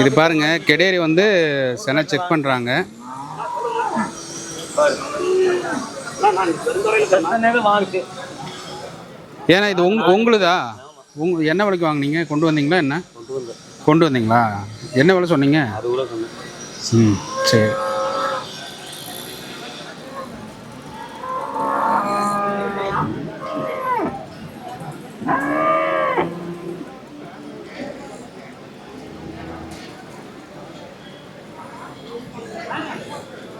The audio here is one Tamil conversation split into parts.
இது பாருங்க கெடேரி வந்து செனை செக் பண்ணுறாங்க ஏன்னா இது உங் உங்களுதா? உங்க என்ன விலைக்கு வாங்குனீங்க? கொண்டு வந்தீங்களா என்ன? கொண்டு வந்தீங்களா? என்ன விலை சொன்னீங்க? ம் சரி.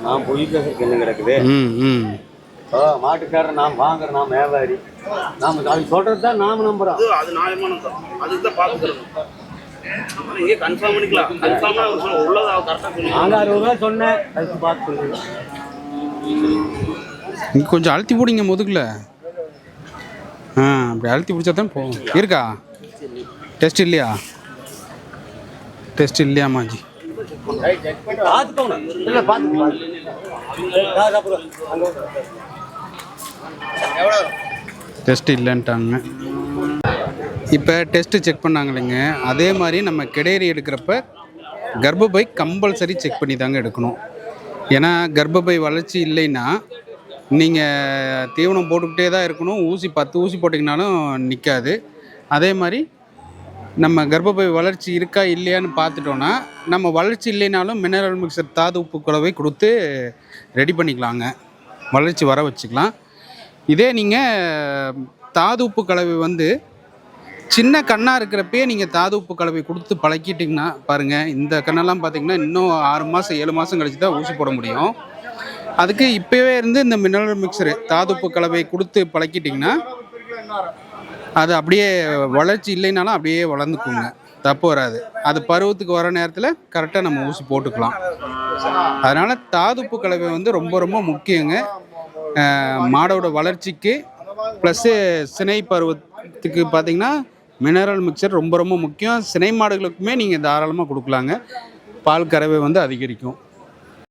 நான் பொய் பேசுறதுக்கு என்ன கிடக்குது? ம் ம். ஓ மாட்டுக்காரர் நாம் வாங்குற நாம் வியாபாரி. நாம அது சொல்றது தான் நாம நம்புறோம். அது நியாயமானது அதுக்கு தான் இங்கே கன்ஃபார்ம் பண்ணிக்கலாம். கன்ஃபார்மாக உள்ளதை கரெக்டாக அறுபது ரூபா சொன்னேன் அதுக்கு பார்த்து சொல்லுங்க. இங்கே கொஞ்சம் அழுத்தி பிடிங்க முதுகில். ஆ அப்படி அழுத்தி பிடிச்சா தான் போகும். இருக்கா? டெஸ்ட் இல்லையா? டெஸ்ட் இல்லையாமாஜி பார்த்துக்கோங்க டெஸ்ட் இல்லைன்ட்டாங்க. இப்போ டெஸ்ட்டு செக் பண்ணாங்க இல்லைங்க அதே மாதிரி நம்ம கிடேரி எடுக்கிறப்ப கர்ப்பப்பை கம்பல்சரி செக் பண்ணி தாங்க எடுக்கணும். ஏன்னா கர்ப்பப்பை வளர்ச்சி இல்லைன்னா நீங்கள் தீவனம் போட்டுக்கிட்டே தான் இருக்கணும். ஊசி பத்து ஊசி போட்டிங்கனாலும் நிற்காது அதே மாதிரி நம்ம கர்ப்பப்பை வளர்ச்சி இருக்கா இல்லையான்னு பார்த்துட்டோன்னா நம்ம வளர்ச்சி இல்லைனாலும் மினரல் மிக்சர் தாது உப்பு கலவை கொடுத்து ரெடி பண்ணிக்கலாங்க. வளர்ச்சி வர வச்சுக்கலாம். இதே நீங்கள் தாது உப்பு கலவை வந்து சின்ன கண்ணாக இருக்கிறப்பயே நீங்கள் தாது உப்பு கலவை கொடுத்து பழக்கிட்டிங்கன்னா பாருங்கள் இந்த கண்ணெல்லாம் பார்த்தீங்கன்னா இன்னும் ஆறு மாதம் ஏழு மாதம் கழிச்சு தான் ஊசி போட முடியும். அதுக்கு இப்போவே இருந்து இந்த மினரல் மிக்சரு தாது உப்பு கலவை கொடுத்து பழக்கிட்டிங்கன்னா அது அப்படியே வளர்ச்சி இல்லைனாலும் அப்படியே வளர்ந்துக்குங்க. தப்பு வராது. அது பருவத்துக்கு வர நேரத்தில் கரெக்டாக நம்ம ஊசி போட்டுக்கலாம். அதனால் தாதுப்பு கலவை வந்து ரொம்ப ரொம்ப முக்கியங்க. மாடோட வளர்ச்சிக்கு ப்ளஸ்ஸு சினை பருவத்துக்கு பார்த்தீங்கன்னா மினரல் மிக்சர் ரொம்ப ரொம்ப முக்கியம். சினை மாடுகளுக்குமே நீங்கள் தாராளமாக கொடுக்கலாங்க. பால் கறவை வந்து அதிகரிக்கும்.